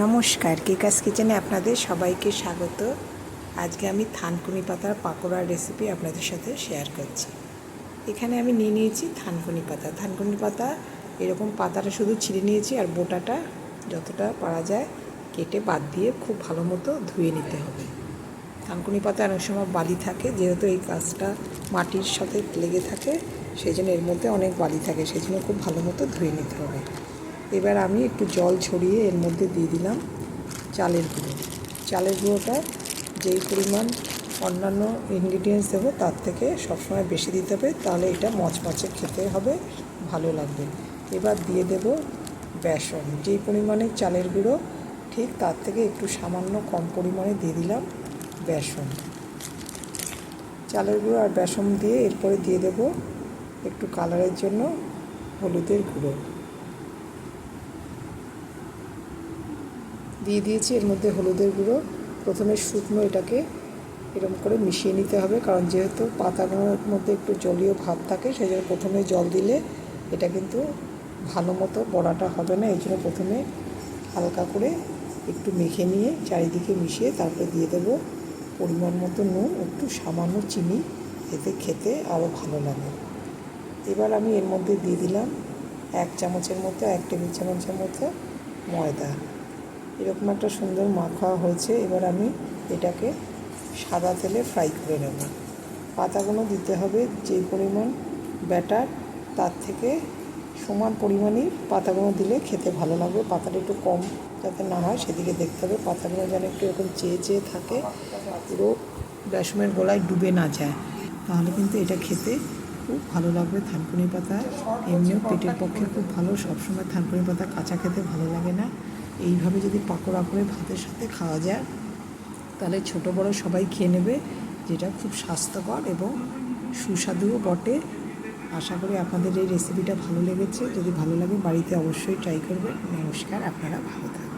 নমস্কার, কেকাস কিচেনে আপনাদের সবাইকে স্বাগত। আজকে আমি থানকুনি পাতার পাকোড়ার রেসিপি আপনাদের সাথে শেয়ার করছি। এখানে আমি নিয়ে নিয়েছি থানকুনি পাতা। থানকুনি পাতা, এরকম পাতাটা শুধু ছিঁড়ে নিয়েছি আর বোটাটা যতটা পারা যায় কেটে বাদ দিয়ে খুব ভালো মতো ধুয়ে নিতে হবে। থানকুনি পাতা অনেক সময় বালি থাকে, যেহেতু এই কাজটা মাটির সাথে লেগে থাকে, সেই জন্য এর মধ্যে অনেক বালি থাকে, সেই জন্য খুব ভালো মতো ধুয়ে নিতে হবে। এবার আমি একটু জল ছড়িয়ে এর মধ্যে দিয়ে দিলাম চালের গুঁড়ো। চালের গুঁড়োটা যেই পরিমাণ অন্যান্য ইনগ্রিডিয়েন্টস দেবো, তার থেকে সবসময় বেশি দিতে হবে, তাহলে এটা মচমচে খেতে হবে, ভালো লাগবে। এবার দিয়ে দেব বেসন। যেই পরিমাণে চালের গুঁড়ো, ঠিক তার থেকে একটু সামান্য কম পরিমাণে দিয়ে দিলাম বেসন। চালের গুঁড়ো আর বেসন দিয়ে এরপরে দিয়ে দেব একটু কালারের জন্য হলুদের গুঁড়ো। দিয়ে দিয়েছি। এর মধ্যে হলুদের গুঁড়ো। প্রথমে শুকনো এটাকে এরকম করে মিশিয়ে নিতে হবে। কারণ যেহেতু পাতাগুলোর মধ্যে একটু জলীয় ভাব থাকে সেই জন্য প্রথমে জল দিলে এটা কিন্তু ভালো মতো বড়াটা হবে না। এই জন্য প্রথমে হালকা করে একটু মেখে নিয়ে চারিদিকে মিশিয়ে তারপরে দিয়ে দেবো পরিমাণ মতো নুন, একটু সামান্য চিনি। এতে খেতে আরও ভালো লাগে। এবার আমি এর মধ্যে দিয়ে দিলাম এক চামচের মতো, এক টেবিল চামচের মতো ময়দা। এরকম একটা সুন্দর মাখা হয়েছে। এবার আমি এটাকে সাদা তেলে ফ্রাই করে নেব। পাতাগুলো দিতে হবে যে পরিমাণ ব্যাটার তার থেকে সমান পরিমাণই পাতাগুলো দিলে খেতে ভালো লাগবে। পাতাটা একটু কম যাতে না হয়, সেদিকে দেখতে হবে। পাতাগুলো যেন একটু এরকম চেয়ে চেয়ে থাকে, পুরো বেসমের গোলায় ডুবে না যায়। তাহলে কিন্তু এটা খেতে খুব ভালো লাগবে থানকুনি পাতা। এমনিও পেটের পক্ষে খুব ভালো, সবসময় থানকুনি পাতা কাঁচা খেতে ভালো লাগে না। এইভাবে যদি পাকোড়া করে ভাতের সাথে খাওয়া যায়, তাহলে ছোট বড় সবাই খেয়ে নেবে, যেটা খুব স্বাস্থ্যকর এবং সুস্বাদুও বটে। আশা করি আপনাদের এই রেসিপিটা ভালো লেগেছে। যদি ভালো লাগে বাড়িতে অবশ্যই ট্রাই করবেন। নমস্কার, আপনারা ভালো থাকবেন।